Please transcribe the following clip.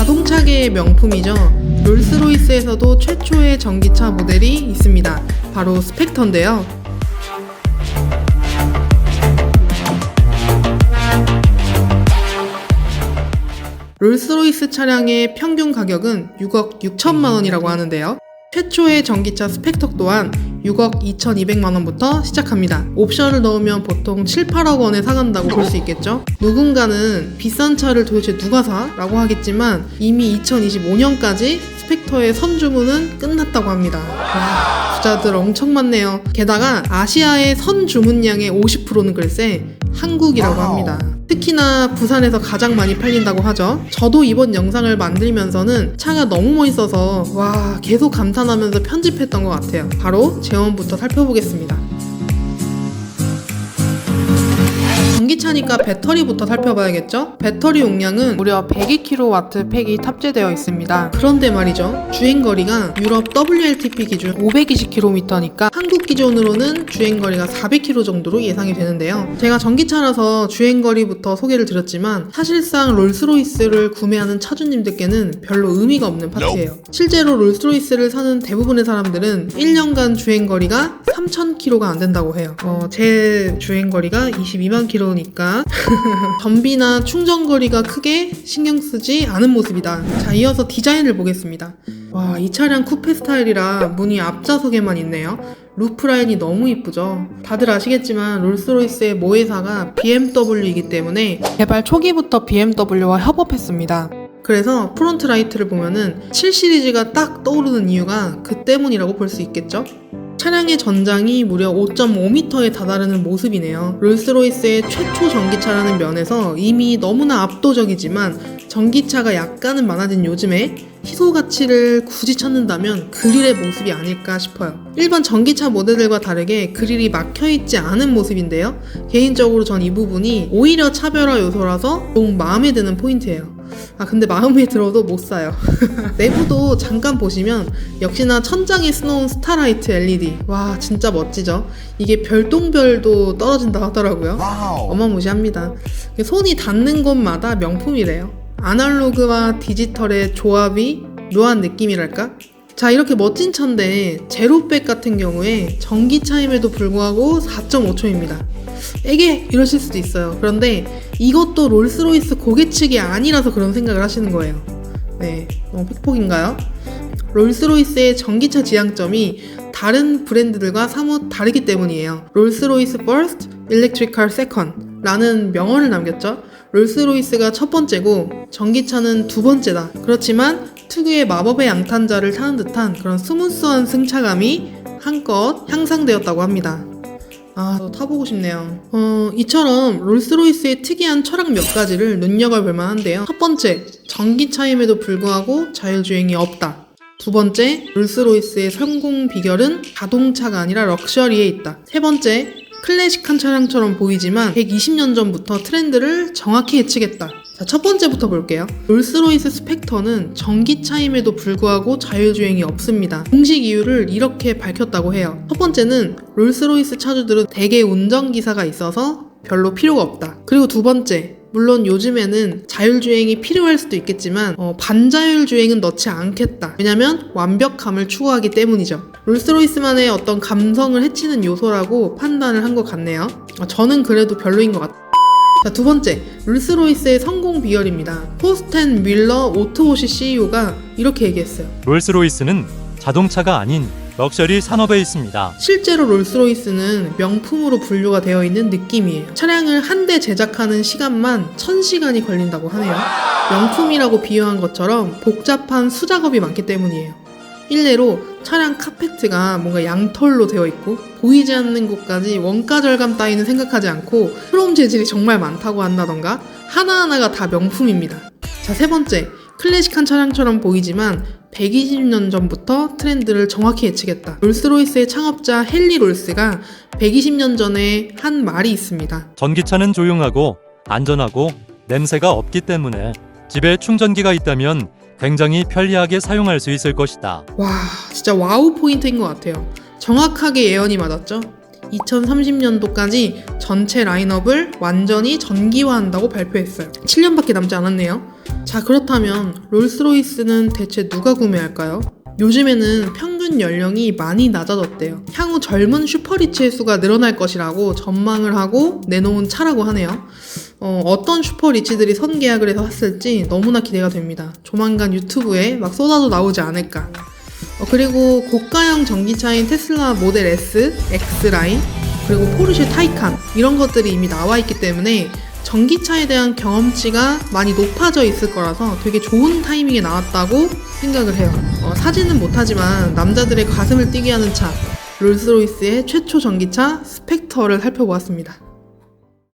자동차계의 명품이죠. 롤스로이스에서도 최초의 전기차 모델이 있습니다. 바로 스펙터인데요. 롤스로이스 차량의 평균 가격은 6억 6천만 원이라고 하는데요. 최초의 전기차 스펙터 또한 6억 2,200만 원부터 시작합니다. 옵션을 넣으면 보통 7, 8억 원에 사간다고 볼 수 있겠죠? 누군가는 비싼 차를 도대체 누가 사? 라고 하겠지만 이미 2025년까지 스펙터의 선주문은 끝났다고 합니다. 와, 부자들 엄청 많네요. 게다가 아시아의 선주문량의 50%는 글쎄 한국이라고 합니다. 특히나 부산에서 가장 많이 팔린다고 하죠. 저도 이번 영상을 만들면서는 차가 너무 멋있어서 와 계속 감탄하면서 편집했던 것 같아요. 바로 제원부터 살펴보겠습니다. 차니까 배터리부터 살펴봐야겠죠? 배터리 용량은 무려 102kW 팩이 탑재되어 있습니다. 그런데 말이죠. 주행거리가 유럽 WLTP 기준 520km니까 한국 기준으로는 주행거리가 400km 정도로 예상이 되는데요. 제가 전기차라서 주행거리부터 소개를 드렸지만 사실상 롤스로이스를 구매하는 차주님들께는 별로 의미가 없는 파트예요. 실제로 롤스로이스를 사는 대부분의 사람들은 1년간 주행거리가 3,000km가 안 된다고 해요. 어, 제 주행거리가 22만 km니까 전비나 충전거리가 크게 신경 쓰지 않은 모습이다. 자, 이어서 디자인을 보겠습니다. 와, 이 차량 쿠페 스타일이라 문이 앞좌석에만 있네요. 루프 라인이 너무 이쁘죠. 다들 아시겠지만 롤스로이스의 모회사가 BMW이기 때문에 개발 초기부터 BMW와 협업했습니다. 그래서 프론트 라이트를 보면은 7 시리즈가 딱 떠오르는 이유가 그 때문이라고 볼 수 있겠죠? 차량의 전장이 무려 5.5m에 다다르는 모습이네요. 롤스로이스의 최초 전기차라는 면에서 이미 너무나 압도적이지만 전기차가 약간은 많아진 요즘에 희소 가치를 굳이 찾는다면 그릴의 모습이 아닐까 싶어요. 일반 전기차 모델들과 다르게 그릴이 막혀 있지 않은 모습인데요. 개인적으로 전 이 부분이 오히려 차별화 요소라서 너무 마음에 드는 포인트예요. 아 근데 마음에 들어도 못 사요. 내부도 잠깐 보시면 역시나 천장에 쓰놓은 스타라이트 LED 와 진짜 멋지죠. 이게 별똥별도 떨어진다 하더라고요. 어마무시합니다. 손이 닿는 곳마다 명품이래요. 아날로그와 디지털의 조합이 묘한 느낌이랄까? 자 이렇게 멋진 차인데 제로백 같은 경우에 전기차임에도 불구하고 4.5초입니다. 에게 이러실 수도 있어요. 그런데 이것도 롤스로이스 고개 측이 아니라서 그런 생각을 하시는 거예요. 네, 너무 픽폭인가요? 롤스로이스의 전기차 지향점이 다른 브랜드들과 사뭇 다르기 때문이에요. 롤스로이스 First, Electrical Second 라는 명언을 남겼죠. 롤스로이스가 첫 번째고 전기차는 두 번째다. 그렇지만 특유의 마법의 양탄자를 타는 듯한 그런 스무스한 승차감이 한껏 향상되었다고 합니다. 아, 저 타보고 싶네요. 어, 이처럼 롤스로이스의 특이한 철학 몇 가지를 눈여겨볼 만한데요. 첫 번째, 전기차임에도 불구하고 자율주행이 없다. 두 번째, 롤스로이스의 성공 비결은 자동차가 아니라 럭셔리에 있다. 세 번째, 클래식한 차량처럼 보이지만 120년 전부터 트렌드를 정확히 예측했다. 자, 첫 번째부터 볼게요. 롤스로이스 스펙터는 전기차임에도 불구하고 자율주행이 없습니다. 공식 이유를 이렇게 밝혔다고 해요. 첫 번째는 롤스로이스 차주들은 대개 운전기사가 있어서 별로 필요가 없다. 그리고 두 번째, 물론 요즘에는 자율주행이 필요할 수도 있겠지만 어, 반자율 주행은 넣지 않겠다. 왜냐면 완벽함을 추구하기 때문이죠. 롤스로이스만의 어떤 감성을 해치는 요소라고 판단을 한 것 같네요. 어, 저는 그래도 별로인 것 같아요. 자, 두 번째, 롤스로이스의 성공 비결입니다. 포스텐 윌러 오토워시 CEO가 이렇게 얘기했어요. 롤스로이스는 자동차가 아닌 럭셔리 산업에 있습니다. 실제로 롤스로이스는 명품으로 분류가 되어 있는 느낌이에요. 차량을 한 대 제작하는 시간만 1000시간이 걸린다고 하네요. 명품이라고 비유한 것처럼 복잡한 수작업이 많기 때문이에요. 일례로 차량 카페트가 뭔가 양털로 되어 있고 보이지 않는 곳까지 원가 절감 따위는 생각하지 않고 크롬 재질이 정말 많다고 한다던가 하나하나가 다 명품입니다. 자, 세 번째. 클래식한 차량처럼 보이지만 120년 전부터 트렌드를 정확히 예측했다. 롤스로이스의 창업자 헨리 롤스가 120년 전에 한 말이 있습니다. 전기차는 조용하고 안전하고 냄새가 없기 때문에 집에 충전기가 있다면 굉장히 편리하게 사용할 수 있을 것이다. 와, 진짜 와우 포인트인 것 같아요. 정확하게 예언이 맞았죠? 2030년도까지 전체 라인업을 완전히 전기화한다고 발표했어요. 7년밖에 남지 않았네요. 자, 그렇다면 롤스로이스는 대체 누가 구매할까요? 요즘에는 평균 연령이 많이 낮아졌대요. 향후 젊은 슈퍼리치의 수가 늘어날 것이라고 전망을 하고 내놓은 차라고 하네요. 어, 떤 슈퍼리치들이 선계약을 해서 샀을지 너무나 기대가 됩니다. 조만간 유튜브에 막 쏟아져 나오지 않을까. 어, 그리고 고가형 전기차인 테슬라 모델 S, X라인, 그리고 포르쉐 타이칸 이런 것들이 이미 나와 있기 때문에 전기차에 대한 경험치가 많이 높아져 있을 거라서 되게 좋은 타이밍에 나왔다고 생각을 해요. 어, 사진은 못하지만 남자들의 가슴을 뛰게 하는 차 롤스로이스의 최초 전기차 스펙터를 살펴보았습니다.